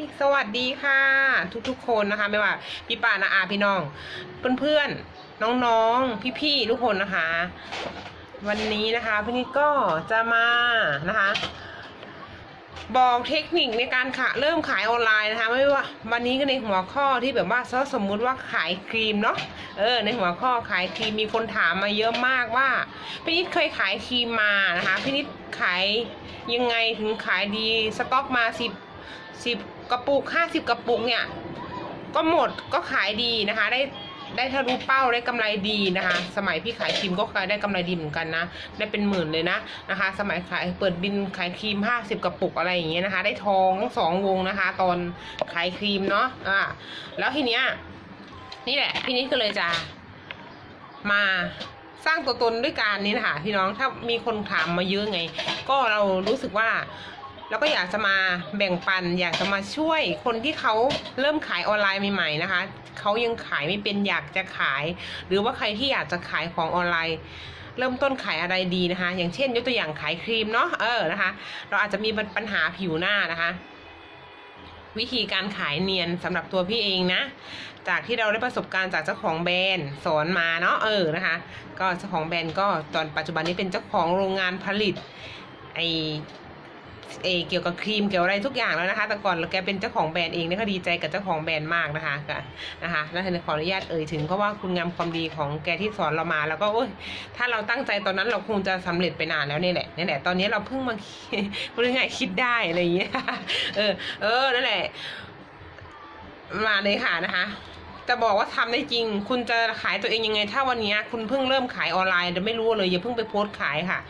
พี่สวัสดีค่ะ ทุกๆคนนะคะ ไม่ว่าพี่ป่านาอาพี่น้องเพื่อนๆน้องๆพี่ๆทุกคนนะคะ วันนี้นะคะพี่นิดก็จะมานะคะ บอกเทคนิคในการขายเริ่มขายออนไลน์นะคะ ไม่ว่าวันนี้ก็ในหัวข้อที่แบบว่าถ้าสมมุติว่าขายครีมเนาะเออในหัวข้อขายครีมมีคนถามมาเยอะมากว่าพี่นิดเคยขายครีมมานะคะพี่นิดขายยังไงถึงขายดีสต็อกมาสิบ สิบกระปุกห้าสิบกระปุกเนี่ยก็หมดก็ขายดีนะคะ ได้ได้ทะลุเป้าได้กำไรดีนะคะ สมัยพี่ขายครีมก็เคยได้กำไรดีเหมือนกันนะ ได้เป็นหมื่นเลยนะนะคะ สมัยขายเปิดบินขายครีมห้าสิบกระปุกอะไรอย่างเงี้ยนะคะ ได้ทองทั้งสองวงนะคะ ตอนขายครีมเนาะอ่าแล้วทีเนี้ยนี่แหละ พี่นิดก็เลยจะมาสร้างตัวตนด้วยการนี้นะคะพี่น้องถ้ามีคนถามมาเยอะไง ก็เรารู้สึกว่า แล้วก็อยากจะมาแบ่งปัน อยากจะมาช่วยคนที่เขาเริ่มขายออนไลน์ใหม่ๆนะคะเขายังขายไม่เป็นอยากจะขาย หรือว่าใครที่อยากจะขายของออนไลน์ เริ่มต้นขายอะไรดีนะคะ อย่างเช่น ยกตัวอย่างขายครีมเนาะเออนะคะ เราอาจจะมีปัญหาผิวหน้านะคะ วิธีการขายเนียนสำหรับตัวพี่เองนะจากที่เราได้ประสบการณ์จากเจ้าของแบรนด์สอนมาเนาะเออนะคะ ก็เจ้าของแบรนด์ก็ตอนปัจจุบันนี้เป็นเจ้าของโรงงานผลิตไอ เอเกี่ยวกับครีมเกี่ยวอะไรทุกอย่างแล้วนะคะ แต่ก่อนแกเป็นเจ้าของแบรนด์เองเนี่ยก็ดีใจกับเจ้าของแบรนด์มากนะคะก็นะคะแล้วทีนี้ขออนุญาตเอ่ยถึงเพราะว่าคุณงามความดีของแกที่สอนเรามา แล้วก็โอ้ยถ้าเราตั้งใจตอนนั้นเราคงจะสำเร็จไปนานแล้วนี่แหละนี่แหละตอนนี้เราเพิ่งมาพูดง่ายคิดได้อะไรอย่างเงี้ยเออเออนั่นแหละ มาเลยค่ะนะคะจะบอกว่าทำได้จริง คุณจะขายตัวเองยังไง ถ้าวันเนี้ยคุณเพิ่งเริ่มขายออนไลน์แต่ไม่รู้เลยอย่าเพิ่งไปโพสต์ขายค่ะ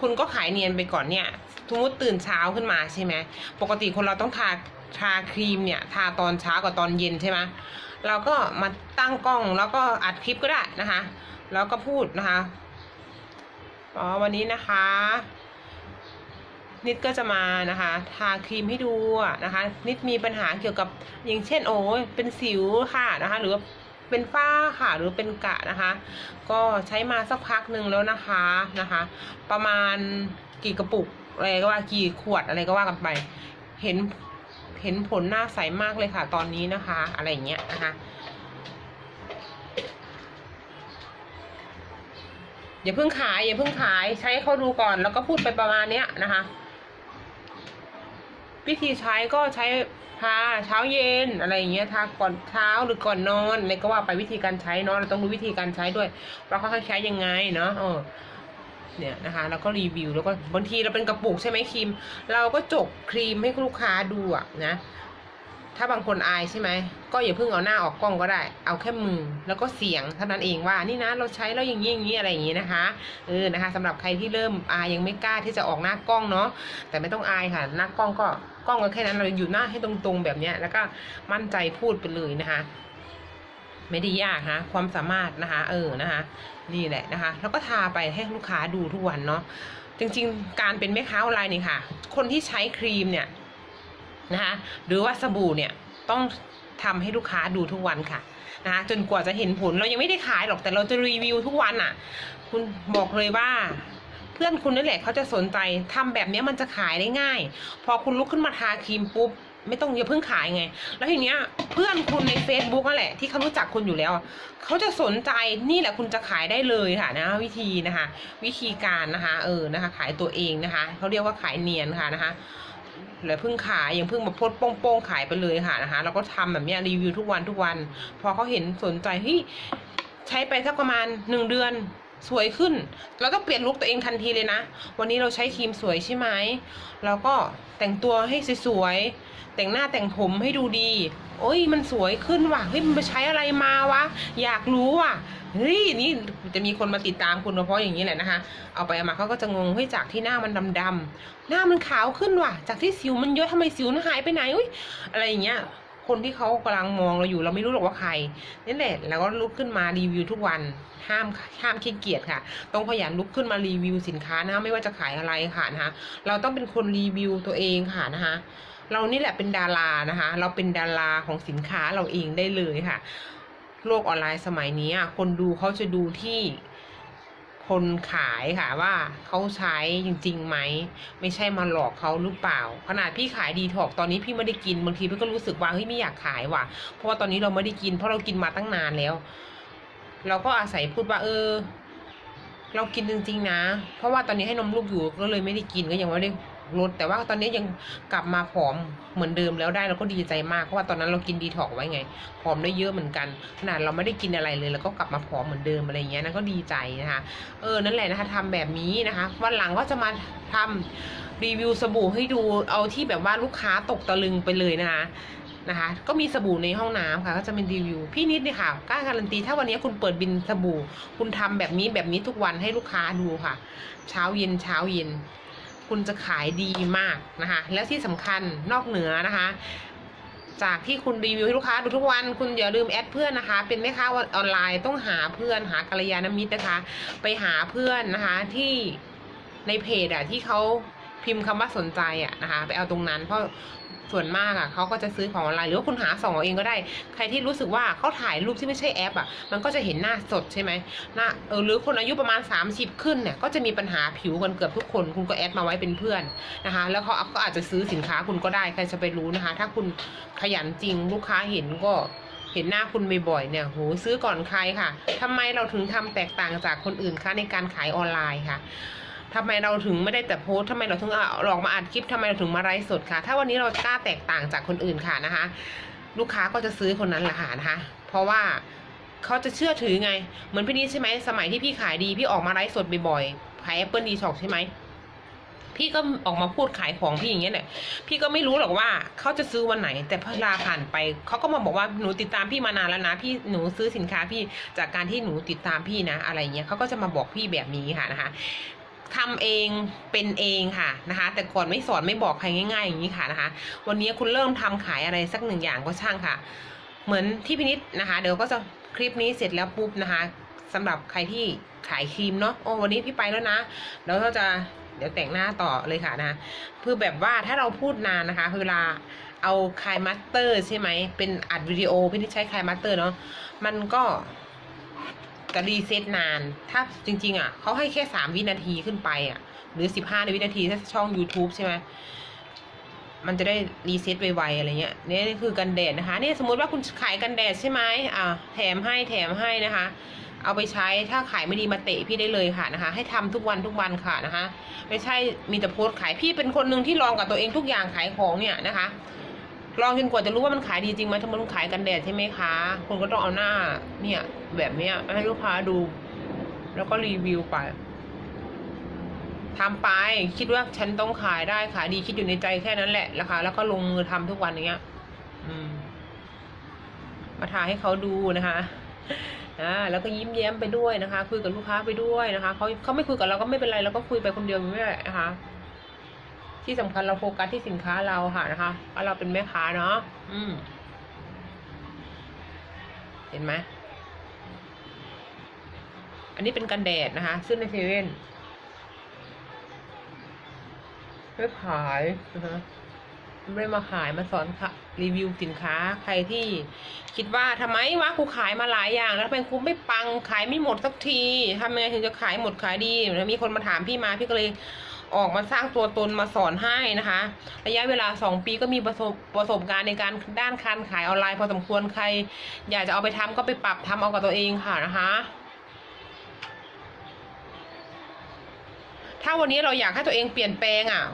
คุณก็ขายเนียนไปก่อนเนี่ย สมมติตื่นเช้าขึ้นมาใช่ไหมปกติคนเราต้องทาทาครีมเนี่ยทาตอนเช้ากับตอนเย็นใช่ไหมเราก็มาตั้งกล้องแล้วก็อัดคลิปก็ได้นะคะ แล้วก็พูดนะคะอ๋อวันนี้นะคะ นิดก็จะมานะคะ ทาครีมให้ดูนะคะ นิดมีปัญหาเกี่ยวกับอย่างเช่น โอ้ยเป็นสิวค่ะนะคะ หรือว่าเป็นฝ้าค่ะหรือเป็นกะนะคะ ก็ใช้มาสักพักหนึ่งแล้วนะคะนะคะ ประมาณกี่กระปุก อะไรก็ว่ากี่ขวดอะไรก็ว่ากันไป เห็นเห็นผลหน้าใสมากเลยค่ะ ตอนนี้นะคะ อะไรอย่างเงี้ยนะคะอย่าเพิ่งขายอย่าเพิ่งขายใช้เขาดูก่อน แล้วก็พูดไปประมาณเนี้ยนะคะวิธีใช้ก็ใช้ทาเช้าเย็นอะไรอย่างเงี้ยทาก่อนเช้าหรือก่อนนอนอะไรก็ว่าไปวิธีการใช้เนาะเราต้องรู้วิธีการใช้ด้วยว่าเขาใช้ยังไงเนาะเออ เนี่ยนะคะแล้วก็รีวิวแล้วก็บางทีเราเป็นกระปุกใช่ไหมครีม เราก็จกครีมให้ลูกค้าดูอะนะถ้าบางคนอายใช่ไหมก็อย่าเพิ่งเอาหน้าออกกล้องก็ได้ เอาแค่มือแล้วก็เสียงเท่านั้นเองว่านี่นะเราใช้แล้วอย่างนี้อย่างนี้อะไรอย่างนี้นะคะเออนะคะสำหรับใครที่เริ่มอายยังไม่กล้าที่จะออกหน้ากล้องเนาะแต่ไม่ต้องอายค่ะ หน้ากล้องก็กล้องก็แค่นั้นเราอยู่หน้าให้ตรงๆแบบเนี้ยแล้วก็มั่นใจพูดไปเลยนะคะ ไม่ได้ยากฮะความสามารถนะคะ เออนะคะ นี่แหละนะคะ แล้วก็ทาไปให้ลูกค้าดูทุกวันเนาะจริงๆ การเป็นแม่ค้าออนไลน์นี่ค่ะ คนที่ใช้ครีมเนี่ยนะคะหรือว่าสบู่เนี่ยต้องทำให้ลูกค้าดูทุกวันค่ะนะคะจนกว่าจะเห็นผลเรายังไม่ได้ขายหรอกแต่เราจะรีวิวทุกวันอะ คุณบอกเลยว่าเพื่อนคุณนั่นแหละเขาจะสนใจทำแบบนี้มันจะขายได้ง่าย พอคุณลุกขึ้นมาทาครีมปุ๊บ ไม่ต้องอย่าเพิ่งขายไง แล้วทีเนี้ยเพื่อนคุณใน Facebook นั่นแหละที่เขารู้จักคุณอยู่แล้วเขาจะสนใจนี่แหละคุณจะขายได้เลยค่ะนะวิธีนะคะ วิธีการนะคะเออนะคะ ขายตัวเองนะคะเขาเรียกว่าขายเนียนค่ะนะคะแล้วเพิ่งขายยังเพิ่งมาโพสโป้งๆขายไปเลยค่ะนะคะแล้วก็ทำแบบนี้รีวิวทุกวันทุกวัน พอเขาเห็นสนใจเฮ้ยใช้ไปสักประมาณหนึ่งเดือนสวยขึ้น เราต้องเปลี่ยนลุคตัวเองทันทีเลยนะ วันนี้เราใช้ครีมสวยใช่ไหมเราก็แต่งตัวให้สวยๆ แต่งหน้าแต่งผมให้ดูดี โอ้ยมันสวยขึ้นว่ะเฮ้ยมันไปใช้อะไรมาวะ อยากรู้ว่ะเฮ้ยนี่จะมีคนมาติดตามคุณเพราะอย่างนี้แหละนะคะ เอาไปเอามาเขาก็จะงงเฮ้ยจากที่หน้ามันดำๆหน้ามันขาวขึ้นว่ะ จากที่สิวมันเยอะทำไมสิวมันหายไปไหนอุ้ยอะไรอย่างเงี้ยคนที่เขากำลังมองเราอยู่เราไม่รู้หรอกว่าใครนี่แหละแล้วก็ลุกขึ้นมารีวิวทุกวันห้ามห้ามขี้เกียจค่ะ ต้องขยันลุกขึ้นมารีวิวสินค้านะคะไม่ว่าจะขายอะไรค่ะนะคะเราต้องเป็นคนรีวิวตัวเองค่ะนะคะ เรานี่แหละเป็นดารานะคะ เราเป็นดาราของสินค้าเราเองได้เลยค่ะ โลกออนไลน์สมัยนี้คนดูเขาจะดูที่คนขายค่ะว่าเขาใช้จริงๆไหม ไม่ใช่มาหลอกเขาหรือเปล่า ขนาดพี่ขายดีถอกตอนนี้พี่ไม่ได้กินบางทีพี่ก็รู้สึกว่าเฮ้ยไม่อยากขายว่ะ เพราะว่าตอนนี้เราไม่ได้กิน เพราะเรากินมาตั้งนานแล้ว เราก็อาศัยพูดว่าเออ เรากินจริงๆนะ เพราะว่าตอนนี้ให้นมลูกอยู่ก็เลยไม่ได้กินก็ยังไม่ได้ ลดแต่ว่าตอนนี้ยังกลับมาผอมเหมือนเดิมแล้วได้เราก็ดีใจมากเพราะว่าตอนนั้นเรากินดีถอกไว้ไงผอมได้เยอะเหมือนกันขนาดเราไม่ได้กินอะไรเลยแล้วก็กลับมาผอมเหมือนเดิมอะไรเงี้ยนั่นก็ดีใจนะคะเออนั่นแหละนะคะทำแบบนี้นะคะวันหลังก็จะมาทำรีวิวสบู่ให้ดูเอาที่แบบว่าลูกค้าตกตะลึงไปเลยนะคะนะคะก็มีสบู่ในห้องน้ำค่ะก็จะเป็นรีวิวพี่นิดเนี่ยค่ะกล้าการันตีถ้าวันนี้คุณเปิดบินสบู่ คุณทำแบบนี้แบบนี้ทุกวันให้ลูกค้าดูค่ะ เช้าเย็นเช้าเย็น คุณจะขายดีมากนะคะ แล้วที่สำคัญนอกเหนือนะคะ จากที่คุณรีวิวให้ลูกค้าดูทุกวัน คุณอย่าลืมแอดเพื่อนนะคะ เป็นแม่ค้าออนไลน์ต้องหาเพื่อนหากัลยาณมิตรนะคะ ไปหาเพื่อนนะคะที่ในเพจอะที่เขาพิมพ์คำว่าสนใจอะนะคะ ไปเอาตรงนั้นเพราะ ส่วนมากอะเขาก็จะซื้อของออนไลน์หรือว่าคุณหาส่องเอาเองก็ได้ ใครที่รู้สึกว่าเขาถ่ายรูปที่ไม่ใช่แอปอะมันก็จะเห็นหน้าสดใช่ไหมหน้าเออหรือคนอายุประมาณ 30 ขึ้นเนี่ยก็จะมีปัญหาผิวกันเกือบทุกคน คุณก็แอดมาไว้เป็นเพื่อนนะคะ แล้วเขาก็อาจจะซื้อสินค้าคุณก็ได้ใครจะไปรู้นะคะ ถ้าคุณขยันจริงลูกค้าเห็นก็เห็นหน้าคุณบ่อยๆเนี่ยโหซื้อก่อนใครค่ะทำไมเราถึงทำแตกต่างจากคนอื่นคะในการขายออนไลน์ค่ะ ทำไมเราถึงไม่ได้แต่โพสต์ทำไมเราถึงเอลองมาอัดคลิปทำไมเราถึงมาไลฟ์สดค่ะ ถ้าวันนี้เรากล้าแตกต่างจากคนอื่นค่ะนะคะ ลูกค้าก็จะซื้อคนนั้นแหละค่ะนะคะ เพราะว่าเขาจะเชื่อถือไง เหมือนพี่นิดใช่ไหมสมัยที่พี่ขายดีพี่ออกมาไลฟ์สดบ่อยๆขายแอปเปิลดีช็อกใช่ไหมพี่ก็ออกมาพูดขายของพี่อย่างเงี้ยแหละพี่ก็ไม่รู้หรอกว่าเขาจะซื้อวันไหน แต่เวลาผ่านไปเขาก็มาบอกว่าหนูติดตามพี่มานานแล้วนะ พี่หนูซื้อสินค้าพี่จากการที่หนูติดตามพี่นะ อะไรเงี้ยเขาก็จะมาบอกพี่แบบนี้ค่ะนะคะ ทำเองเป็นเองค่ะนะคะ แต่ก่อนไม่สอนไม่บอกใครง่าย ๆ อย่างนี้ค่ะนะคะ วันนี้คุณเริ่มทำขายอะไรสักหนึ่งอย่างก็ช่างค่ะ เหมือนที่พินิษนะคะ เดี๋ยวก็จะคลิปนี้เสร็จแล้วปุ๊บนะคะสำหรับใครที่ขายครีมเนาะโอ้วันนี้พี่ไปแล้วนะแล้วก็จะเดี๋ยวแต่งหน้าต่อเลยค่ะนะคือแบบว่าถ้าเราพูดนานนะคะเวลาเอาคายมาสเตอร์ใช่ไหมเป็นอัดวิดีโอพี่นิดใช้คายมาสเตอร์เนาะมันก็ ก็รีเซ็ตนาน ถ้าจริง ๆ อะเขาให้แค่สามวินาทีขึ้นไปอะ หรือสิบห้าวินาทีถ้าช่อง YouTube ใช่ไหมมันจะได้รีเซ็ตไวๆอะไรเงี้ยนี่คือกันแดดนะคะนี่สมมติว่าคุณขายกันแดดใช่ไหมอ่าแถมให้แถมให้นะคะ เอาไปใช้ถ้าขายไม่ดีมาเตะพี่ได้เลยค่ะนะคะ ให้ทำทุกวันทุกวันค่ะนะคะ ไม่ใช่มีแต่โพสขายพี่เป็นคนหนึ่งที่ลองกับตัวเองทุกอย่างขายของเนี่ยนะคะ ลองจนกว่าจะรู้ว่ามันขายดีจริงไหมถ้ามันขายกันแดดใช่ไหมคะคุณก็ต้องเอาหน้า เนี่ย แบบเนี้ยให้ลูกค้าดู แล้วก็รีวิวไปทำไปคิดว่าฉันต้องขายได้ขายดีคิดอยู่ในใจแค่นั้นแหละนะคะแล้วก็ลงมือทำทุกวันอย่างเงี้ยอืมมาถ่ายให้เขาดูนะคะอ่าแล้วก็ยิ้มแย้มไปด้วยนะคะ คุยกับลูกค้าไปด้วยนะคะเขาเขาไม่คุยกับเราก็ไม่เป็นไรเราก็คุยไปคนเดียวไม่เป็นไรนะคะ ที่สำคัญเราโฟกัสที่สินค้าเราค่ะนะคะว่าเราเป็นแม่ค้าเนาะอืม เห็นไหมอันนี้เป็นกันแดดนะคะซื้อในเซเว่นไม่ขายนะคะไม่ได้มาขายมาสอนค่ะรีวิวสินค้าใครที่คิดว่าทำไมวะกูขายมาหลายอย่าง แล้วทำไมกูไม่ปังขายไม่หมดสักทีทำยังไงถึงจะขายหมดขายดีแล้วมีคนมาถามพี่มาพี่ก็เลย ออกมาสร้างตัวตนมาสอนให้นะคะ ระยะเวลาสองปีก็มีประสบประสบการณ์ในการด้านการขายออนไลน์พอสมควรใคร อยากจะเอาไปทำก็ไปปรับทำเอากับตัวเองค่ะนะคะถ้าวันนี้เราอยากให้ตัวเองเปลี่ยนแปลงอะ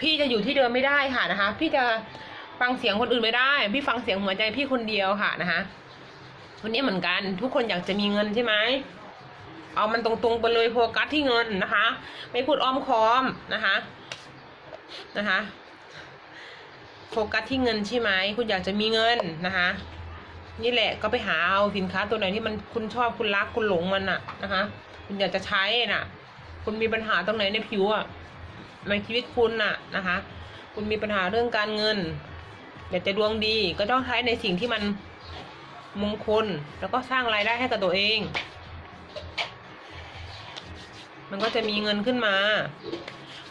พี่จะอยู่ที่เดิมไม่ได้ค่ะนะคะ พี่จะฟังเสียงคนอื่นไม่ได้ พี่ฟังเสียงหัวใจพี่คนเดียวค่ะนะคะวันนี้เหมือนกันทุกคนอยากจะมีเงินใช่ไหม เอามันตรงๆไปเลยโฟกัสที่เงินนะคะ ไม่พูดอ้อมค้อมนะคะนะคะโฟกัสที่เงินใช่ไหมคุณอยากจะมีเงินนะคะนี่แหละก็ไปหาเอาสินค้าตัวไหนที่มันคุณชอบคุณรักคุณหลงมันอะนะคะ คุณอยากจะใช้น่ะ คุณมีปัญหาตรงไหนในผิวอะในชีวิตคุณน่ะนะคะ คุณมีปัญหาเรื่องการเงิน อยากจะดวงดีก็ต้องใช้ในสิ่งที่มันมงคลแล้วก็สร้างรายได้ให้กับตัวเอง มันก็จะมีเงินขึ้นมา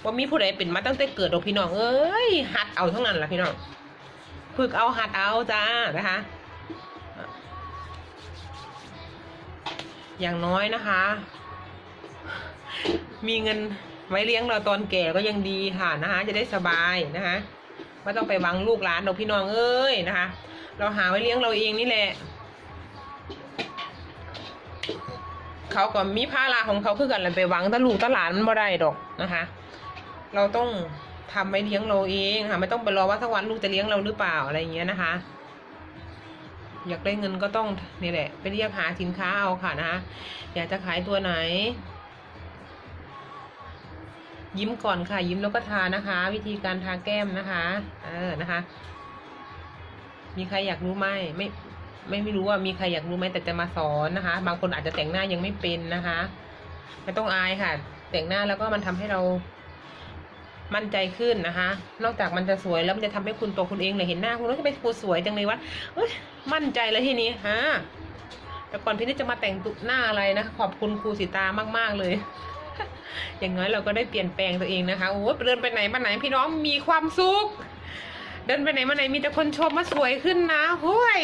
ว่ามีผู้ใดเป็นมาตั้งแต่เกิดดอกพี่น้องเอ้ยหัดเอาทั้งนั้นแหละพี่น้องฝึกเอาหัดเอาจ้านะคะ อย่างน้อยนะคะ มีเงินไว้เลี้ยงเราตอนแก่ก็ยังดีค่ะนะคะ จะได้สบายนะคะไม่ต้องไปวังลูกหลานเราพี่น้องเอ้ยนะคะ เราหาไว้เลี้ยงเราเองนี่แหละ เขาก็มีภาระของเขาคือกันแหละไปหวังตะลูกตะหลานมันบ่ได้ดอกนะคะ เราต้องทำไว้เลี้ยงเราเองค่ะไม่ต้องไปรอว่าสักวันลูกจะเลี้ยงเราหรือเปล่าอะไรอย่างเงี้ยนะคะ อยากได้เงินก็ต้องนี่แหละ ไปเรียกหาสินค้าเอาค่ะนะคะอยากจะขายตัวไหน ยิ้มก่อนค่ะ ยิ้มแล้วก็ทานะคะ วิธีการทาแก้มนะคะ เออนะคะ มีใครอยากรู้ไหมไม่ ไม่ไม่รู้ว่ามีใครอยากรู้ไหมแต่จะมาสอนนะคะ บางคนอาจจะแต่งหน้ายังไม่เป็นนะคะไม่ต้องอายค่ะ แต่งหน้าแล้วก็มันทำให้เรามั่นใจขึ้นนะคะ นอกจากมันจะสวยแล้วมันจะทำให้คุณตัวคุณเองเลยเห็นหน้าคุณแล้วจะเป็นครูสวยจังเลยวะเอ้ยมั่นใจแล้วทีนี้ฮะแต่ก่อนพี่นี่จะมาแต่งตุหน้าอะไรนะขอบคุณครูสิตามาก ๆเลย อย่างน้อยเราก็ได้เปลี่ยนแปลงตัวเองนะคะโอ้ยเดินไปไหนมาไหนพี่น้องมีความสุข เดินไปไหนมาไหนมีแต่คนชมว่าสวยขึ้นนะห้วย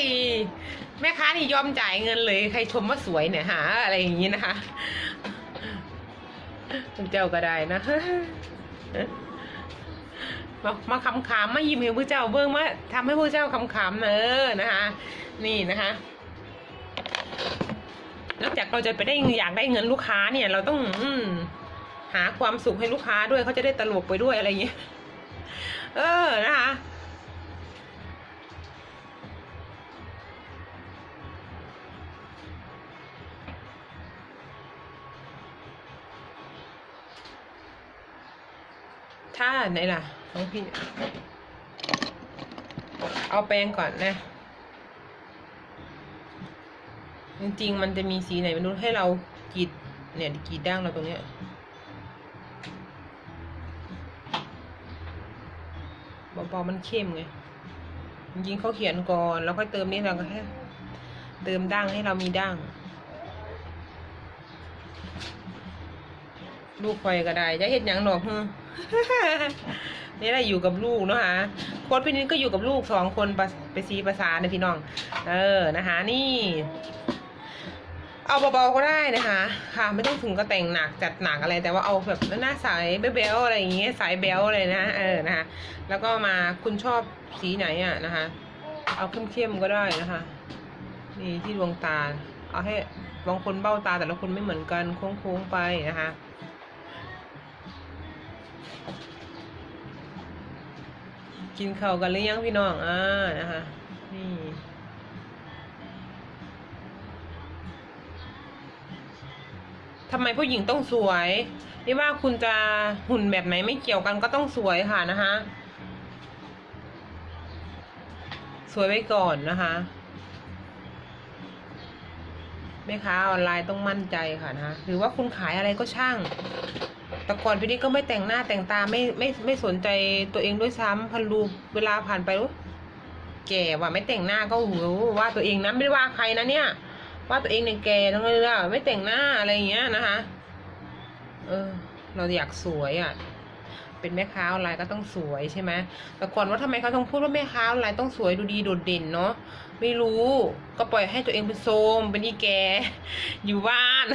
แม่ค้านี่ยอมจ่ายเงินเลย ใครชมว่าสวยเนี่ยหาอะไรอย่างนี้นะคะเจ้าก็ได้นะมามาคำขามมายิ้มให้พระเจ้าเบิ้งมาทำให้พระเจ้าคำขามเนอะนะคะ นี่นะคะนอกจากเราจะไปได้อยากได้เงินลูกค้าเนี่ย เราต้องอืหาความสุขให้ลูกค้าด้วยเขาจะได้ตลกไปด้วยอะไรอย่างเงี้ยเออนะคะ ถ้าไหนล่ะน้องพี่ เอาแปรงก่อนนะ จริงๆ มันจะมีสีไหนไม่รู้ให้เรากรีดเนี่ยกรีดด่างเราตรงเนี้ยเบาๆมันเข้มไง จริงๆเขาเขียนก่อน แล้วค่อยเติมนี่เราก็แค่เติมด่างให้เรามีด่าง ลูกคอยก็ได้จะเห็นอย่างหนอกฮึ นี่แหละอยู่กับลูกเนาะคะโค้ดพี่นิดก็อยู่กับลูกสองคนไปไปซีภาษาเนะพี่น้อง เออนะคะนี่ เอาเบาๆก็ได้นะคะ ค่ะ ไม่ต้องถึงก็แต่งหนักจัดหนักอะไร แต่ว่าเอาแบบหน้าใสเบลอะไรอย่างเงี้ยสายเบลอะไรนะเออนะคะแล้วก็มาคุณชอบสีไหนอะนะคะ เอาเข้มๆก็ได้นะคะนี่ที่ดวงตา เอาให้บางคนเบ้าตาแต่ละคนไม่เหมือนกันโค้งๆไปนะคะ กินข้าวกันหรือยังพี่น้องอ่านะคะนี่ทำไมผู้หญิงต้องสวยไม่ว่าคุณจะหุ่นแบบไหนไม่เกี่ยวกันก็ต้องสวยค่ะนะคะสวยไว้ก่อนนะคะแม่ค้าออนไลน์ต้องมั่นใจค่ะนะคะหรือว่าคุณขายอะไรก็ช่าง แต่ก่อนพี่นี่ก็ไม่แต่งหน้าแต่งตาไม่ไม่ไม่สนใจตัวเองด้วยซ้ำพันรูเวลาผ่านไปรู้แก่ว่ะไม่แต่งหน้าก็หูว่าตัวเองนะไม่ได้ว่าใครนะเนี่ย ว่าตัวเองเนี่ยแก่ทั้งนั้นเลยอะไม่แต่งหน้าอะไรอย่างเงี้ยนะคะ เออ เราอยากสวยอะ่ะ เป็นแม่ค้าออนไลน์ก็ต้องสวยใช่ไหมแต่ก่อนว่าทำไมเขาต้องพูดว่าแม่ค้าออนไลน์ต้องสวยดูดีโดดเด่นเนาะไม่รู้ก็ปล่อยให้ตัวเองเป็นโซมเป็นอีแก อยู่บ้าน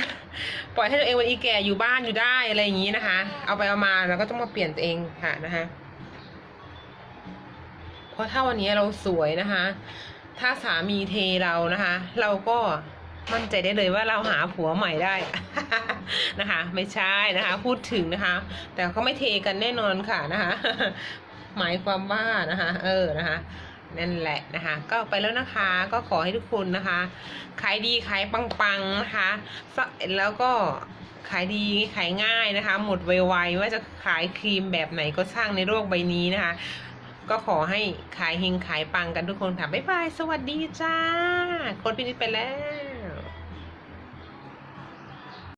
ปล่อยให้ตัวเองเป็นอีแกอยู่บ้านอยู่ได้อะไรอย่างนี้นะคะ เอาไปเอามาเราก็ต้องมาเปลี่ยนตัวเองค่ะนะคะเพราะถ้าวันนี้เราสวยนะคะ ถ้าสามีเทเรานะคะ เราก็ มั่นใจได้เลยว่าเราหาผัวใหม่ได้นะคะ ไม่ใช่นะคะ พูดถึงนะคะ แต่เขาไม่เทกันแน่นอนค่ะนะคะ หมายความว่านะคะ เออนะคะนั่นแหละนะคะ ก็ไปแล้วนะคะก็ขอให้ทุกคนนะคะขายดีขายปังๆนะคะสแล้วก็ขายดีขายง่ายนะคะ หมดไวๆว่าจะขายครีมแบบไหนก็ช่างในโลกใบนี้นะคะ ก็ขอให้ขายเฮงขายปังกันทุกคนค่ะบ๊ายบาย สวัสดีจ้าคนพินิจไปแล้ว